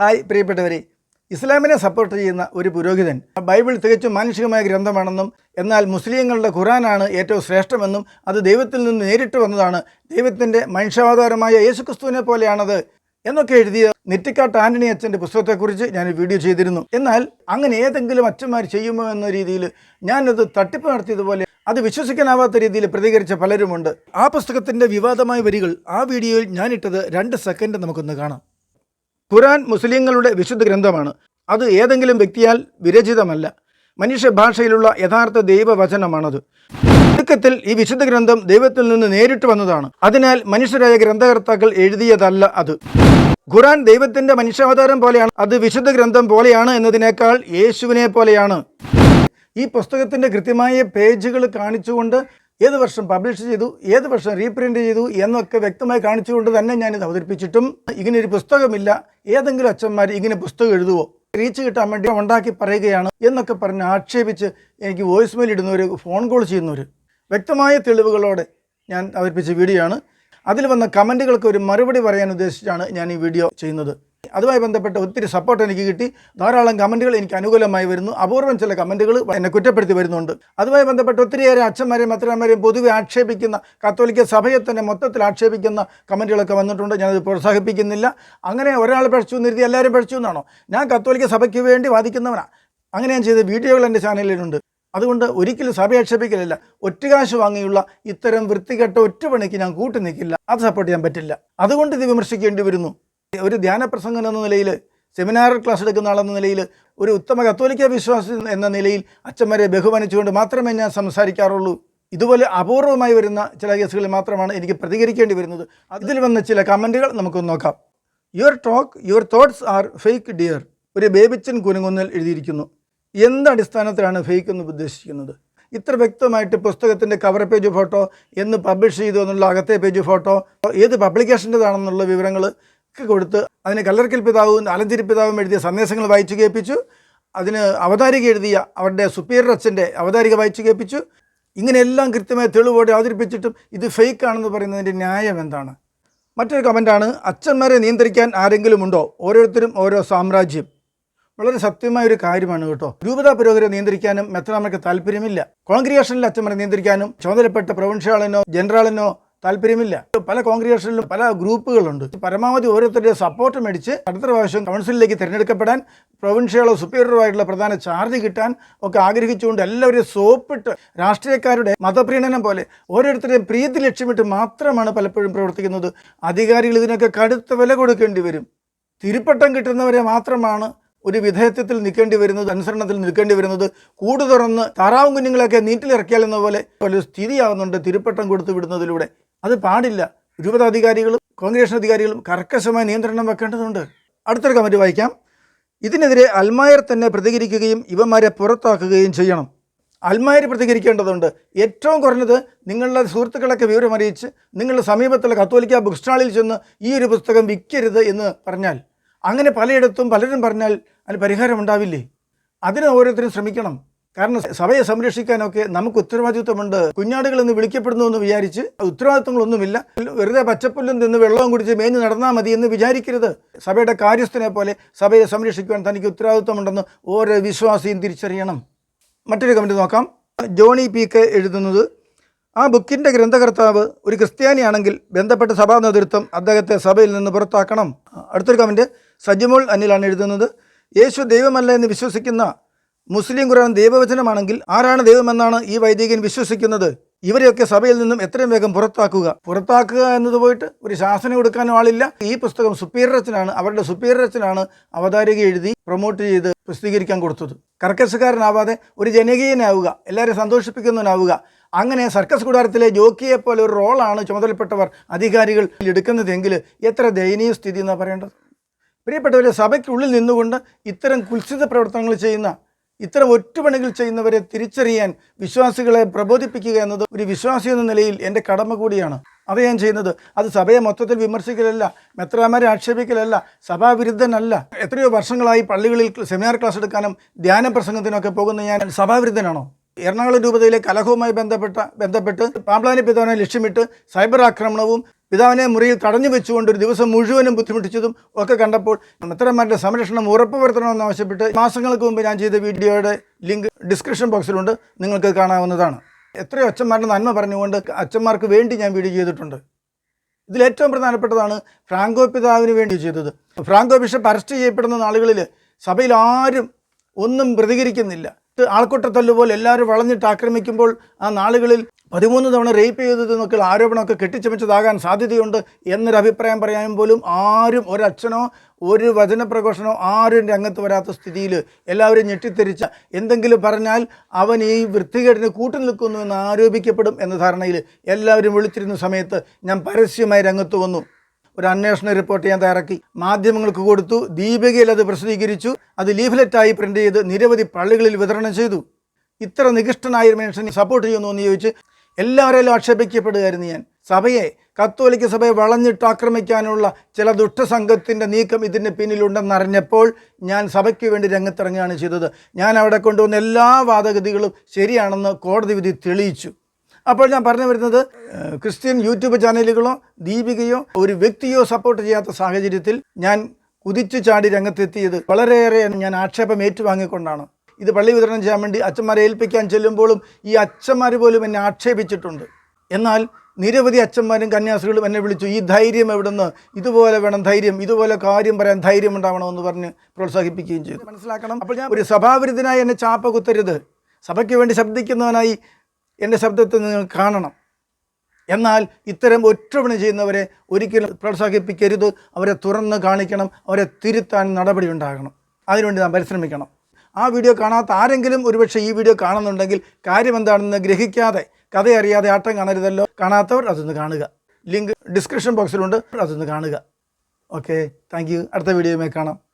Hi പ്രിയപ്പെട്ടവരെ ഇസ്ലാമിനെ support ചെയ്യുന്ന ഒരു പുരോഹിതൻ ബൈബിൾ തികച്ചും മാനുഷികമായ ഗ്രന്ഥമാണെന്നും എന്നാൽ മുസ്ലിങ്ങളുടെ ഖുറാനാണ് ഏറ്റവും ശ്രേഷ്ഠമെന്നും അത് ദൈവത്തിൽ നിന്ന് നേരിട്ട് വന്നതാണ്. ദൈവത്തിന്റെ മനുഷ്യാവതാരമായ യേശുക്രിസ്തുവിനെ പോലെയാണത് എന്നൊക്കെ എഴുതിയ നെറ്റിക്കാട്ട് ആന്റണി അച്ഛന്റെ പുസ്തകത്തെക്കുറിച്ച് ഞാൻ വീഡിയോ ചെയ്തിരുന്നു. എന്നാൽ അങ്ങനെ ഏതെങ്കിലും അച്ഛന്മാർ ചെയ്യുമോ എന്ന രീതിയിൽ ഞാനത് തട്ടിപ്പ് നടത്തിയതുപോലെ അത് വിശ്വസിക്കാനാവാത്ത രീതിയിൽ പ്രതികരിച്ച പലരുമുണ്ട്. ആ പുസ്തകത്തിന്റെ വിവാദമായ വരികൾ ആ വീഡിയോയിൽ ഞാനിട്ടത് രണ്ട് സെക്കൻഡ് നമുക്കൊന്ന് കാണാം. ഖുറാൻ മുസ്ലിങ്ങളുടെ വിശുദ്ധ ഗ്രന്ഥമാണ്. അത് ഏതെങ്കിലും വ്യക്തിയാൽ വിരചിതമല്ല. മനുഷ്യഭാഷയിലുള്ള യഥാർത്ഥ ദൈവവചനമാണത്. ചുരുക്കത്തിൽ ഈ വിശുദ്ധ ഗ്രന്ഥം ദൈവത്തിൽ നിന്ന് നേരിട്ട് വന്നതാണ്. അതിനാൽ മനുഷ്യരായ ഗ്രന്ഥകർത്താക്കൾ എഴുതിയതല്ല അത്. ഖുറാൻ ദൈവത്തിന്റെ മനുഷ്യാവതാരം പോലെയാണ്. അത് വിശുദ്ധ ഗ്രന്ഥം പോലെയാണ് എന്നതിനേക്കാൾ യേശുവിനെ പോലെയാണ്. ഈ പുസ്തകത്തിന്റെ കൃത്യമായ പേജുകൾ കാണിച്ചുകൊണ്ട് ഏത് വർഷം പബ്ലിഷ് ചെയ്തു ഏത് വർഷം റീപ്രിന്റ് ചെയ്തു എന്നൊക്കെ വ്യക്തമായി കാണിച്ചുകൊണ്ട് തന്നെ ഞാനിത് അവതരിപ്പിച്ചിട്ടും ഇങ്ങനെ ഒരു പുസ്തകമില്ല. ഏതെങ്കിലും അച്ഛന്മാർ ഇങ്ങനെ പുസ്തകം എഴുതുവോ? റീച്ച് കിട്ടാൻ വേണ്ടി ഉണ്ടാക്കി പറയുകയാണ് എന്നൊക്കെ പറഞ്ഞ് ആക്ഷേപിച്ച് എനിക്ക് വോയിസ് മെയിൽ ഇടുന്നവർ ഫോൺ കോൾ ചെയ്യുന്നവർ വ്യക്തമായ തെളിവുകളോടെ ഞാൻ അവതരിപ്പിച്ച വീഡിയോ ആണ്. അതിൽ വന്ന കമന്റുകൾക്ക് ഒരു മറുപടി പറയാൻ ഉദ്ദേശിച്ചാണ് ഞാൻ ഈ വീഡിയോ ചെയ്യുന്നത്. അതുമായി ബന്ധപ്പെട്ട ഒത്തിരി സപ്പോർട്ട് എനിക്ക് കിട്ടി. ധാരാളം കമന്റുകൾ എനിക്ക് അനുകൂലമായി വരുന്നു. അപൂർവം ചില കമന്റുകൾ എന്നെ കുറ്റപ്പെടുത്തി വരുന്നുണ്ട്. അതുമായി ബന്ധപ്പെട്ട് ഒത്തിരിയേറെ അച്ഛന്മാരെയും അത്രന്മാരെയും പൊതുവെ ആക്ഷേപിക്കുന്ന കത്തോലിക്ക സഭയെ തന്നെ മൊത്തത്തിൽ ആക്ഷേപിക്കുന്ന കമന്റുകളൊക്കെ വന്നിട്ടുണ്ട്. ഞാനത് പ്രോത്സാഹിപ്പിക്കുന്നില്ല. അങ്ങനെ ഒരാൾ പഠിച്ചു നിർത്തി എല്ലാവരും പഠിച്ചു എന്നാണോ? ഞാൻ കത്തോലിക്ക സഭയ്ക്ക് വേണ്ടി വാദിക്കുന്നവനാണ് അങ്ങനെ ഞാൻ ചെയ്ത വീഡിയോകൾ എന്റെ ചാനലിലുണ്ട്. അതുകൊണ്ട് ഒരിക്കലും സഭ ആക്ഷേപിക്കലില്ല. ഒറ്റകാശ് വാങ്ങിയുള്ള ഇത്തരം വൃത്തികെട്ട ഒറ്റപ്പണിക്ക് ഞാൻ കൂട്ടി നിൽക്കില്ല അത് സപ്പോർട്ട് ചെയ്യാൻ പറ്റില്ല. അതുകൊണ്ട് ഇത് വിമർശിക്കേണ്ടി വരുന്നു. ഒരു ധ്യാന എന്ന നിലയിൽ സെമിനാർ ക്ലാസ് എടുക്കുന്ന ആളെന്ന നിലയിൽ ഒരു ഉത്തമ കത്തോലിക്ക വിശ്വാസി എന്ന നിലയിൽ അച്ഛന്മാരെ ബഹുമാനിച്ചുകൊണ്ട് മാത്രമേ ഞാൻ സംസാരിക്കാറുള്ളൂ. ഇതുപോലെ അപൂർവമായി വരുന്ന ചില കേസുകളിൽ മാത്രമാണ് എനിക്ക് പ്രതികരിക്കേണ്ടി വരുന്നത്. അതിൽ വന്ന ചില കമന്റുകൾ നമുക്കൊന്ന് നോക്കാം. Your talk your thoughts are fake dear ഒരു ബേബിച്ചൻ കുനുങ്ങുന്നൽ എഴുതിയിരിക്കുന്നു. എന്ത് അടിസ്ഥാനത്തിലാണ് ഫേക്ക് എന്ന് ഉദ്ദേശിക്കുന്നത്? ഇത്ര വ്യക്തമായിട്ട് പുസ്തകത്തിന്റെ കവർ പേജ് ഫോട്ടോ എന്ന് പബ്ലിഷ് ചെയ്തു എന്നുള്ള അകത്തെ പേജ് ഫോട്ടോ ഏത് പബ്ലിക്കേഷന്റെതാണെന്നുള്ള വിവരങ്ങൾ കൊടുത്ത് അതിന് കല്ലർക്കൽ പിതാവും അലഞ്ചേരി പിതാവും എഴുതിയ സന്ദേശങ്ങൾ വായിച്ചു കേൾപ്പിച്ചു. അതിന് അവതാരിക എഴുതിയ അവരുടെ സുപ്പീരിയർ അച്ഛന്റെ അവതാരിക വായിച്ചു കേൾപ്പിച്ചു. ഇങ്ങനെയെല്ലാം കൃത്യമായി തെളിവോടെ അവതരിപ്പിച്ചിട്ടും ഇത് ഫേക്ക് ആണെന്ന് പറയുന്നതിന്റെ ന്യായം എന്താണ്? മറ്റൊരു കമന്റാണ് അച്ഛന്മാരെ നിയന്ത്രിക്കാൻ ആരെങ്കിലും ഉണ്ടോ? ഓരോരുത്തരും ഓരോ സാമ്രാജ്യം. വളരെ സത്യമായ ഒരു കാര്യമാണ് കേട്ടോ. രൂപതാ പുരോഗതിയെ നിയന്ത്രിക്കാനും മെത്രാമയ്ക്ക് താല്പര്യമില്ല. കോൺഗ്രിയേഷനിൽ അച്ഛന്മാരെ നിയന്ത്രിക്കാനും ചുമതലപ്പെട്ട പ്രൊവിൻഷ്യാളിനോ ജനറാളിനോ താല്പര്യമില്ല. പല കോൺഗ്രിഗേഷനിലും പല ഗ്രൂപ്പുകളുണ്ട്. പരമാവധി ഓരോരുത്തരുടെ സപ്പോർട്ട് മേടിച്ച് അടുത്ത പ്രാവശ്യം കൗൺസിലിലേക്ക് തിരഞ്ഞെടുക്കപ്പെടാൻ പ്രൊവിൻഷ്യലോ സുപ്പീരിയറോ ആയിട്ടുള്ള പ്രധാന ചാർജ് കിട്ടാൻ ഒക്കെ ആഗ്രഹിച്ചുകൊണ്ട് എല്ലാവരും സോപ്പിട്ട് രാഷ്ട്രീയക്കാരുടെ മതപ്രീണനം പോലെ ഓരോരുത്തരുടെയും പ്രീതി ലക്ഷ്യമിട്ട് മാത്രമാണ് പലപ്പോഴും പ്രവർത്തിക്കുന്നത്. അധികാരികൾ ഇതിനൊക്കെ കടുത്ത വില കൊടുക്കേണ്ടി വരും. തിരുപ്പട്ടം കിട്ടുന്നവരെ മാത്രമാണ് ഒരു വിധേയത്വത്തിൽ നിൽക്കേണ്ടി വരുന്നത് അനുസരണത്തിൽ നിൽക്കേണ്ടി വരുന്നത്. കൂടു തുറന്ന് താറാവും കുഞ്ഞുങ്ങളെയൊക്കെ നീറ്റിലിറക്കിയാലെന്ന പോലെ ഒരു സ്ഥിതിയാവുന്നുണ്ട് തിരുപ്പട്ടം കൊടുത്തു വിടുന്നതിലൂടെ. അത് പാടില്ല. രൂപതാധികാരികളും കോൺഗ്രേഷൻ അധികാരികളും കർക്കശമായ നിയന്ത്രണം വെക്കേണ്ടതുണ്ട്. അടുത്തൊരു കമന്റ് വായിക്കാം. ഇതിനെതിരെ അൽമായർ തന്നെ പ്രതികരിക്കുകയും ഇവന്മാരെ പുറത്താക്കുകയും ചെയ്യണം. അൽമായർ പ്രതികരിക്കേണ്ടതുണ്ട്. ഏറ്റവും കുറഞ്ഞത് നിങ്ങളുടെ സുഹൃത്തുക്കളൊക്കെ വിവരം അറിയിച്ച് നിങ്ങളുടെ സമീപത്തുള്ള കത്തോലിക്ക ബുക്ക് സ്റ്റാളിൽ ചെന്ന് ഈ ഒരു പുസ്തകം വിൽക്കരുത് എന്ന് പറഞ്ഞാൽ അങ്ങനെ പലയിടത്തും പലരും പറഞ്ഞാൽ അതിന് പരിഹാരം ഉണ്ടാവില്ലേ? അതിന് ഓരോരുത്തരും ശ്രമിക്കണം. കാരണം സഭയെ സംരക്ഷിക്കാനൊക്കെ നമുക്ക് ഉത്തരവാദിത്വമുണ്ട്. കുഞ്ഞാടുകൾ എന്ന് വിളിക്കപ്പെടുന്നു എന്ന് വിചാരിച്ച് ഉത്തരവാദിത്വങ്ങളൊന്നുമില്ല. വെറുതെ പച്ചപ്പുല്ലും നിന്ന് വെള്ളവും കുടിച്ച് മേഞ്ഞ് നടന്നാൽ മതി എന്ന് വിചാരിക്കരുത്. സഭയുടെ കാര്യസ്ഥനെ പോലെ സഭയെ സംരക്ഷിക്കുവാൻ തനിക്ക് ഉത്തരവാദിത്വമുണ്ടെന്ന് ഓരോ വിശ്വാസിയും തിരിച്ചറിയണം. മറ്റൊരു കമന്റ് നോക്കാം. ജോണി പി കെ എഴുതുന്നത് ആ ബുക്കിന്റെ ഗ്രന്ഥകർത്താവ് ഒരു ക്രിസ്ത്യാനിയാണെങ്കിൽ ബന്ധപ്പെട്ട സഭാ നേതൃത്വം അദ്ദേഹത്തെ സഭയിൽ നിന്ന് പുറത്താക്കണം. അടുത്തൊരു കമന്റ് സജിമോൾ അനിലാണ് എഴുതുന്നത് യേശു ദൈവമല്ല എന്ന് വിശ്വസിക്കുന്ന മുസ്ലിം ഖുർആൻ ദൈവവചനമാണെങ്കിൽ ആരാണ് ദൈവമെന്നാണ് ഈ വൈദികൻ വിശ്വസിക്കുന്നത്? ഇവരെയൊക്കെ സഭയിൽ നിന്നും എത്രയും വേഗം പുറത്താക്കുക. പുറത്താക്കുക എന്നത് പോയിട്ട് ഒരു ശാസനം കൊടുക്കാനും ആളില്ല. ഈ പുസ്തകം സുപ്പീരിയർ അച്ഛനാണ്. അവരുടെ സുപ്പീരിയർ അച്ഛനാണ് അവതാരിക എഴുതി പ്രൊമോട്ട് ചെയ്ത് പ്രസിദ്ധീകരിക്കാൻ കൊടുത്തത്. കർക്കശക്കാരനാവാതെ ഒരു ജനകീയനാവുക എല്ലാവരെയും സന്തോഷിപ്പിക്കുന്നവനാവുക അങ്ങനെ സർക്കസ് കൂടാരത്തിലെ ജോക്കിയെ പോലെ ഒരു റോളാണ് ചുമതലപ്പെട്ടവർ അധികാരികൾ എടുക്കുന്നതെങ്കിൽ എത്ര ദയനീയ സ്ഥിതി എന്നാണ് പറയേണ്ടത്? പ്രിയപ്പെട്ടവരെ സഭയ്ക്കുള്ളിൽ നിന്നുകൊണ്ട് ഇത്തരം കുൽസിത പ്രവർത്തനങ്ങൾ ചെയ്യുന്ന ഇത്തരം ഒറ്റപ്പണികൾ ചെയ്യുന്നവരെ തിരിച്ചറിയാൻ വിശ്വാസികളെ പ്രബോധിപ്പിക്കുക എന്നത് ഒരു വിശ്വാസി എന്ന നിലയിൽ എന്റെ കടമ കൂടിയാണ്. അത് ഞാൻ ചെയ്യുന്നത്. അത് സഭയെ മൊത്തത്തിൽ വിമർശിക്കലല്ല മെത്രാമാരെ ആക്ഷേപിക്കലല്ല സഭാവിരുദ്ധനല്ല. എത്രയോ വർഷങ്ങളായി പള്ളികളിൽ സെമിനാർ ക്ലാസ് എടുക്കാനും ധ്യാന പ്രസംഗത്തിനൊക്കെ പോകുന്ന ഞാൻ സഭാവിരുദ്ധനാണോ? എറണാകുളം രൂപതയിലെ കലഹവുമായി ബന്ധപ്പെട്ട ബന്ധപ്പെട്ട് പാമ്പ്ലാനി പിതാവിനെ ലക്ഷ്യമിട്ട് സൈബർ ആക്രമണവും പിതാവിനെ മുറിയിൽ തടഞ്ഞു വെച്ചുകൊണ്ട് ഒരു ദിവസം മുഴുവനും ബുദ്ധിമുട്ടിച്ചതും ഒക്കെ കണ്ടപ്പോൾ മിത്രന്മാരുടെ സംരക്ഷണം ഉറപ്പുവരുത്തണമെന്ന് ആവശ്യപ്പെട്ട് മാസങ്ങൾക്ക് മുമ്പ് ഞാൻ ചെയ്ത വീഡിയോയുടെ ലിങ്ക് ഡിസ്ക്രിപ്ഷൻ ബോക്സിലുണ്ട്. നിങ്ങൾക്ക് കാണാവുന്നതാണ്. എത്രയോ അച്ഛന്മാരുടെ നന്മ പറഞ്ഞുകൊണ്ട് അച്ഛന്മാർക്ക് വേണ്ടി ഞാൻ വീഡിയോ ചെയ്തിട്ടുണ്ട്. ഇതിലേറ്റവും പ്രധാനപ്പെട്ടതാണ് ഫ്രാങ്കോ പിതാവിന് വേണ്ടി ചെയ്തത്. ഫ്രാങ്കോ ബിഷപ്പ് അറസ്റ്റ് ചെയ്യപ്പെടുന്ന നാളുകളിൽ സഭയിൽ ആരും ഒന്നും പ്രതികരിക്കുന്നില്ല. ആൾക്കൂട്ടത്തല്ല് പോലെ എല്ലാവരും വളഞ്ഞിട്ട് ആക്രമിക്കുമ്പോൾ ആ നാളുകളിൽ പതിമൂന്ന് തവണ റേപ്പ് ചെയ്തത് എന്നൊക്കെ ആരോപണമൊക്കെ കെട്ടിച്ചമച്ചതാകാൻ സാധ്യതയുണ്ട് എന്നൊരു അഭിപ്രായം പറയാൻ പോലും ആരും ഒരച്ഛനോ ഒരു വചനപ്രഘോഷണോ ആരും രംഗത്ത് വരാത്ത സ്ഥിതിയിൽ എല്ലാവരും ഞെട്ടിത്തെരിച്ച എന്തെങ്കിലും പറഞ്ഞാൽ അവൻ ഈ വൃത്തികേടിന് കൂട്ടു നിൽക്കുന്നു എന്ന് ആരോപിക്കപ്പെടും എന്ന ധാരണയിൽ എല്ലാവരും വിളിച്ചിരുന്ന സമയത്ത് ഞാൻ പരസ്യമായി രംഗത്ത് വന്നു. ഒരു അന്വേഷണ റിപ്പോർട്ട് ഞാൻ തയ്യാറാക്കി. മാധ്യമങ്ങൾക്ക് കൊടുത്തു. ദീപികയിൽ അത് പ്രസിദ്ധീകരിച്ചു. അത് ലീഫ്ലെറ്റായി പ്രിന്റ് ചെയ്ത് നിരവധി പള്ളികളിൽ വിതരണം ചെയ്തു. ഇത്ര നികൃഷ്ടനായ ഒരു മനുഷ്യനെ സപ്പോർട്ട് ചെയ്യുന്നു എന്ന് ചോദിച്ച് എല്ലാവരെയും ആക്ഷേപിക്കപ്പെടുകയായിരുന്നു ഞാൻ. സഭയെ കത്തോലിക്ക സഭയെ വളഞ്ഞിട്ട് ആക്രമിക്കാനുള്ള ചില ദുഷ്ടസംഘത്തിന്റെ നീക്കം ഇതിന് പിന്നിലുണ്ടെന്നറിഞ്ഞപ്പോൾ ഞാൻ സഭയ്ക്ക് വേണ്ടി രംഗത്തിറങ്ങുകയാണ് ചെയ്തത്. ഞാൻ അവിടെ കൊണ്ടുവന്ന എല്ലാ വാദഗതികളും ശരിയാണെന്ന് കോടതി വിധി തെളിയിച്ചു. അപ്പോൾ ഞാൻ പറഞ്ഞു വരുന്നത് ക്രിസ്ത്യൻ യൂട്യൂബ് ചാനലുകളോ ദീപികയോ ഒരു വ്യക്തിയോ സപ്പോർട്ട് ചെയ്യാത്ത സാഹചര്യത്തിൽ ഞാൻ കുതിച്ചു ചാടി രംഗത്തെത്തിയത് വളരെയേറെ ഞാൻ ആക്ഷേപം ഏറ്റുവാങ്ങിക്കൊണ്ടാണ്. ഇത് പള്ളി വിതരണം ചെയ്യാൻ വേണ്ടി അച്ഛന്മാരെ ഏൽപ്പിക്കാൻ ചെല്ലുമ്പോഴും ഈ അച്ഛന്മാർ പോലും എന്നെ ആക്ഷേപിച്ചിട്ടുണ്ട്. എന്നാൽ നിരവധി അച്ഛന്മാരും കന്യാസികളും എന്നെ വിളിച്ചു ഈ ധൈര്യം എവിടുന്ന്? ഇതുപോലെ വേണം ധൈര്യം ഇതുപോലെ കാര്യം പറയാൻ ധൈര്യം ഉണ്ടാവണമെന്ന് പറഞ്ഞ് പ്രോത്സാഹിപ്പിക്കുകയും ചെയ്തു. മനസ്സിലാക്കണം. അപ്പോൾ ഞാൻ ഒരു സഭാവിരുദ്ധനായി എന്നെ ചാപ്പ കുത്തരുത് സഭയ്ക്ക് വേണ്ടി ശബ്ദിക്കുന്നവനായി എന്റെ ശബ്ദത്തിൽ നിങ്ങൾ കാണണം. എന്നാൽ ഇത്തരം ഒറ്റപണി ചെയ്യുന്നവരെ ഒരിക്കലും പ്രോത്സാഹിപ്പിക്കരുത്. അവരെ തുറന്ന് കാണിക്കണം. അവരെ തിരുത്താൻ നടപടി ഉണ്ടാകണം. അതിനുവേണ്ടി നാം പരിശ്രമിക്കണം. ആ വീഡിയോ കാണാത്ത ആരെങ്കിലും ഒരുപക്ഷെ ഈ വീഡിയോ കാണുന്നുണ്ടെങ്കിൽ കാര്യം എന്താണെന്ന് ഗ്രഹിക്കാതെ കഥയറിയാതെ ആട്ടം കാണരുതല്ലോ. കാണാത്തവർ അതൊന്ന് കാണുക. ലിങ്ക് ഡിസ്ക്രിപ്ഷൻ ബോക്സിലുണ്ട്. അതൊന്ന് കാണുക. ഓക്കെ. താങ്ക് അടുത്ത വീഡിയോയുമായി കാണാം.